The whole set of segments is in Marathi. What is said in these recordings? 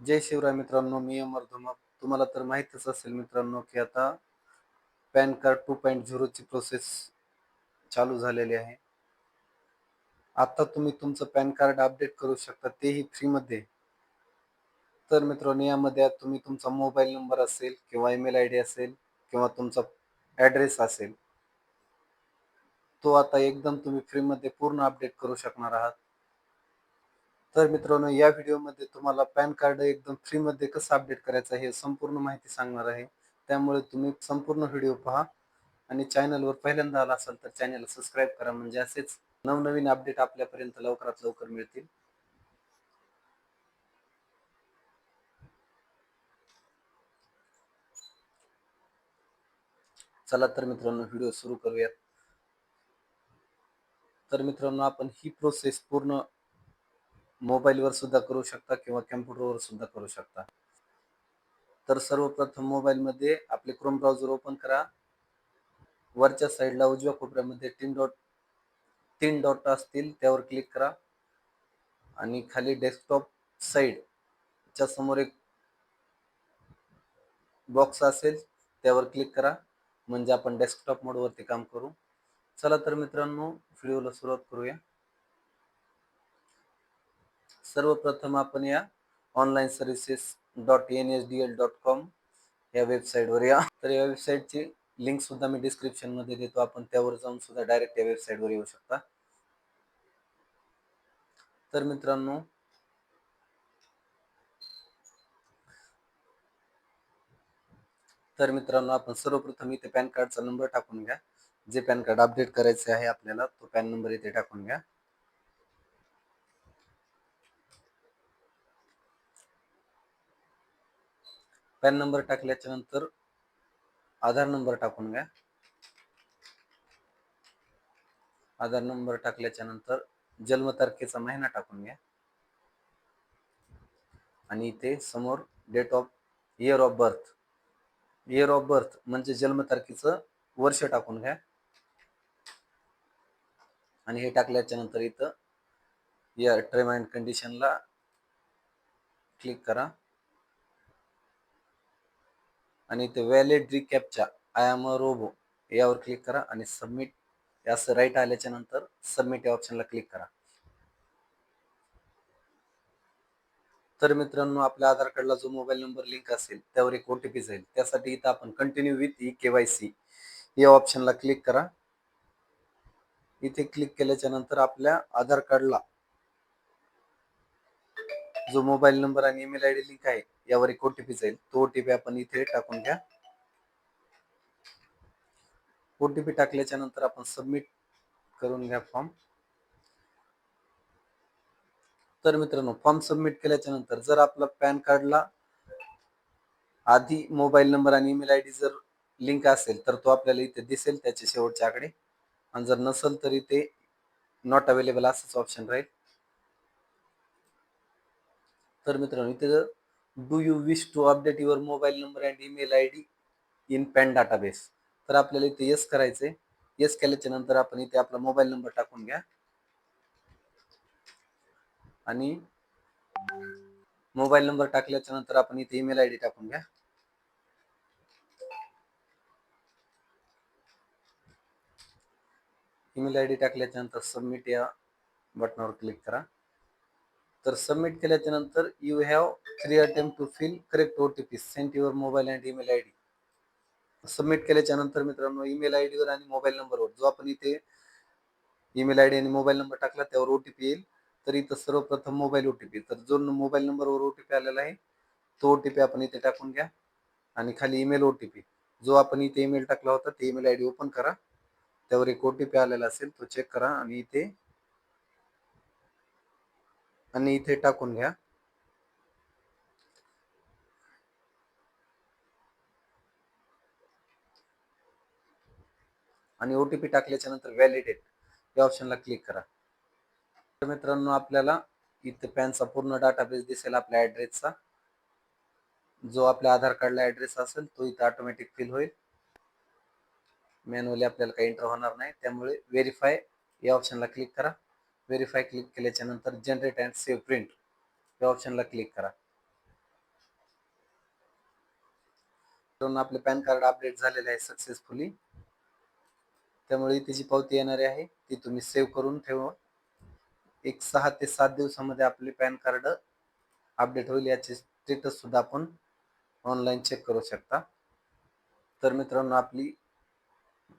जय शिवराय मित्रांनो मी अमर धुमाक तुम्हाला तर माहीतच असेल मित्रांनो की आता पॅन कार्ड टू पॉईंट झिरोची प्रोसेस चालू झालेली आहे. आता तुम्ही तुमचं पॅन कार्ड अपडेट करू शकता तेही फ्रीमध्ये तर मित्रांनो यामध्ये तुम्ही तुमचा मोबाईल नंबर असेल किंवा ईमेल आय डी असेल किंवा तुमचा ॲड्रेस असेल तो आता एकदम तुम्ही फ्रीमध्ये पूर्ण अपडेट करू शकणार आहात. तर मित्रांनो या व्हिडिओमध्ये तुम्हाला पॅन कार्ड एकदम फ्रीमध्ये कसं अपडेट करायचं हे संपूर्ण माहिती सांगणार आहे. त्यामुळे तुम्ही संपूर्ण व्हिडिओ पहा. आणि चॅनलवर पहिल्यांदा आला असाल तर चॅनल सबस्क्राईब करा. म्हणजे असेच नवनवीन अपडेट आपल्यापर्यंत लवकरात लवकर मिळतील. चला तर मित्रांनो व्हिडिओ सुरू करूयात. तर मित्रांनो आपण ही प्रोसेस पूर्ण मोबाईलवर सुद्धा करू शकता किंवा कॅम्प्युटरवर सुद्धा करू शकता. तर सर्वप्रथम मोबाईलमध्ये आपले क्रोम ब्राउझर ओपन करा. वरच्या साईडला उजव्या कोपऱ्यामध्ये तीन डॉट तीन डॉट असतील त्यावर क्लिक करा. आणि खाली डेस्कटॉप साईडच्या समोर एक बॉक्स असेल त्यावर क्लिक करा. म्हणजे आपण डेस्कटॉप मोडवरती काम करू. चला तर मित्रांनो व्हिडिओला सुरुवात करूया. सर्वप्रथम आपण या online services dot N S D L dot com या वेबसाईटवर या. तर या वेबसाईटची लिंक सुद्धा मी डिस्क्रिप्शनमध्ये देतो. आपण त्यावर जाऊन सुद्धा डायरेक्ट या वेबसाईटवर येऊ शकता. तर मित्रांनो तर मित्रांनो आपण सर्वप्रथम इथे पॅन कार्डचा नंबर टाकून घ्या. जे पॅन कार्ड अपडेट करायचे आहे आपल्याला तो पॅन नंबर इथे टाकून घ्या. पॅन नंबर टाकल्याच्या नंतर आधार नंबर टाकून घ्या. आधार नंबर टाकल्याच्या नंतर जन्मतारखेचा महिना टाकून घ्या. आणि इथे समोर date of year of birth year of birth म्हणजे जन्मतारखेचं वर्ष टाकून घ्या. आणि हे टाकल्याच्या नंतर इथं या टर्म अँड कंडिशनला क्लिक करा. आणि इथे व्हॅलिड रिकॅपच्या आय एम अ रोबो यावर क्लिक करा आणि सबमिट असं राईट आल्याच्यानंतर सबमिट या ऑप्शनला क्लिक करा. तर मित्रांनो आपल्या आधार कार्डला जो मोबाईल नंबर लिंक असेल त्यावर एक ओटीपी जाईल. त्यासाठी इथं आपण continue with E K Y C या ऑप्शनला क्लिक करा. इथे क्लिक केल्याच्यानंतर आपल्या आधार कार्डला जो मोबाईल नंबर आणि ईमेल आय डी लिंक आहे यावर एक ओटीपी जाईल. तो ओटीपी आपण इथे टाकून घ्या. ओटीपी टाकल्याच्या नंतर आपण सबमिट करून घ्या फॉर्म. तर मित्रांनो फॉर्म सबमिट केल्याच्यानंतर जर आपला पॅन कार्डला आधी मोबाईल नंबर आणि ईमेल आय डी जर लिंक असेल तर तो आपल्याला इथे दिसेल त्याचे शेवटच्या आकडे. आणि जर नसेल तर इथे नॉट अवेलेबल असंच ऑप्शन राहील. तर मित्रांनो इथे जर do you wish to update your mobile number and email I D in PAN database तर आपल्याला इथे येस करायचे येस केल्याच्यानंतर आपण इथे आपला मोबाईल नंबर टाकून घ्या. आणि मोबाईल नंबर टाकल्याच्या नंतर आपण इथे ईमेल आय डी टाकून घ्या. ईमेल आय डी टाकल्याच्या नंतर सबमिट या बटनावर क्लिक करा. तर सबमिट केल्याच्यानंतर you have three attempt to fill correct O T sent your mobile and email I D submit केल्याच्यानंतर मित्रांनो ईमेल आय डीवर आणि मोबाईल नंबरवर जो आपण इथे ईमेल आय डी आणि मोबाईल नंबर टाकला त्यावर ओ टी पी येईल. तर इथं सर्वप्रथम मोबाईल ओ टी पी तर जो मोबाईल नंबरवर ओ टी पी आलेला आहे तो ओ टी पी आपण इथे टाकून घ्या. आणि खाली ईमेल ओ टी पी जो आपण इथे ईमेल टाकला होता ते ईमेल आय डी ओपन करा. त्यावर एक ओ टी पी आलेला असेल तो चेक करा आणि इथे आणि इथे टाकून घ्या. आणि ओटीपी टाकल्याच्या नंतर व्हॅलिडेट या ऑप्शनला क्लिक करा. तर मित्रांनो आपल्याला इथे पॅनचा पूर्ण डाटाबेस दिसेल आपल्या ॲड्रेसचा जो आपल्या आधार कार्डला ॲड्रेस असेल तो इथे ऑटोमॅटिक फिल होईल. मॅन्युअली आपल्याला काही एंटर होणार नाही त्यामुळे व्हेरीफाय या ऑप्शनला क्लिक करा. व्हेरीफाय क्लिक केल्याच्यानंतर जनरेट अँड सेव्ह प्रिंट या ऑप्शनला क्लिक करा. आपले पॅन कार्ड अपडेट झालेले आहे सक्सेसफुली त्यामुळे त्याची पावती येणारी आहे ती तुम्ही सेव्ह करून ठेवा. एक सहा ते सात दिवसामध्ये आपले पॅन कार्ड अपडेट होईल याचे स्टेटस सुद्धा आपण ऑनलाईन चेक करू शकता. तर मित्रांनो आपली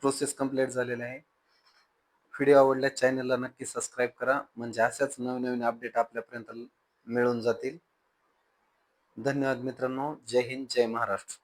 प्रोसेस कंप्लीट झालेली आहे. व्हिडिओ आवडल्यास चॅनलला नक्की सबस्क्राईब करा. म्हणजे अशाच नवीन नवीन अपडेट आपल्यापर्यंत मिळून जातील. धन्यवाद मित्रांनो. जय हिंद जय महाराष्ट्र.